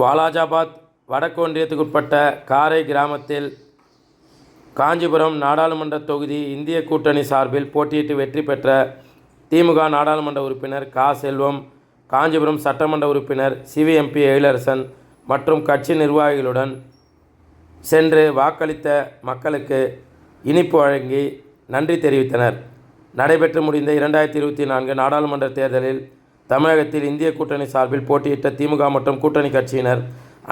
வாலாஜாபாத் வடக்கு ஒன்றியத்துக்குட்பட்ட காரை கிராமத்தில் காஞ்சிபுரம் நாடாளுமன்ற தொகுதி இந்திய கூட்டணி சார்பில் போட்டியிட்டு வெற்றி பெற்ற திமுக நாடாளுமன்ற உறுப்பினர் கா செல்வம் காஞ்சிபுரம் சட்டமன்ற உறுப்பினர் சிவிஎம்பி எழிலரசன் மற்றும் கட்சி நிர்வாகிகளுடன் சென்று வாக்களித்த மக்களுக்கு இனிப்பு வழங்கி நன்றி தெரிவித்தனர். நடைபெற்று முடிந்த இரண்டாயிரத்தி இருபத்தி நான்கு நாடாளுமன்ற தேர்தலில் தமிழகத்தில் இந்திய கூட்டணி சார்பில் போட்டியிட்ட திமுக மற்றும் கூட்டணி கட்சியினர்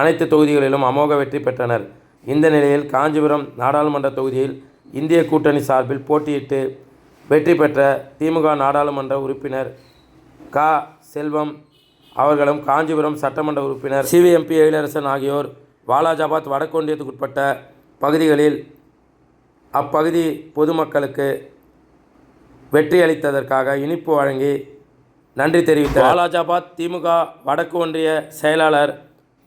அனைத்து தொகுதிகளிலும் அமோக வெற்றி பெற்றனர். இந்த நிலையில் காஞ்சிபுரம் நாடாளுமன்ற தொகுதியில் இந்திய கூட்டணி சார்பில் போட்டியிட்டு வெற்றி பெற்ற திமுக நாடாளுமன்ற உறுப்பினர் கா. செல்வம் அவர்களும் காஞ்சிபுரம் சட்டமன்ற உறுப்பினர் சிவிஎம்பி எழிலரசன் ஆகியோர் வாலாஜாபாத் வடக்கொண்டியத்துக்குட்பட்ட பகுதிகளில் அப்பகுதி பொதுமக்களுக்கு வெற்றி அளித்ததற்காக இனிப்பு வழங்கி நன்றி தெரிவித்தார். வாலாஜாபாத் திமுக வடக்கு ஒன்றிய செயலாளர்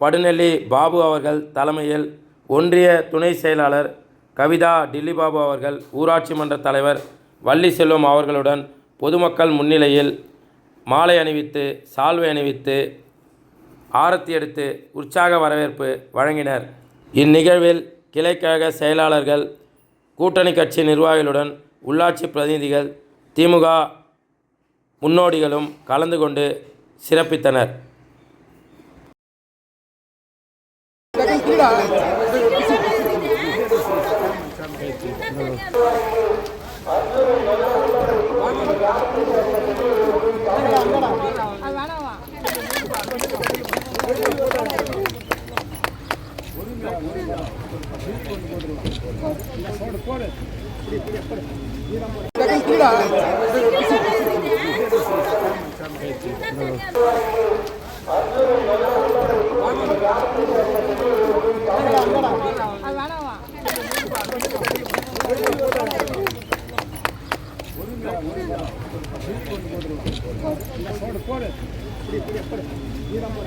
படுநெல்லி பாபு அவர்கள் தலைமையில் ஒன்றிய துணை செயலாளர் கவிதா டில்லி பாபு அவர்கள் ஊராட்சி மன்ற தலைவர் வள்ளி செல்வம் அவர்களுடன் பொதுமக்கள் முன்னிலையில் மாலை அணிவித்து சால்வை அணிவித்து ஆரத்தி எடுத்து உற்சாக வரவேற்பு வழங்கினர். இந்நிகழ்வில் கிளைக்கழக செயலாளர்கள் கூட்டணி கட்சி நிர்வாகிகளுடன் உள்ளாட்சி பிரதிநிதிகள் திமுக முன்னோடிகளும் கலந்து கொண்டு சிறப்பித்தனர். அது போடு போடு வேணாமா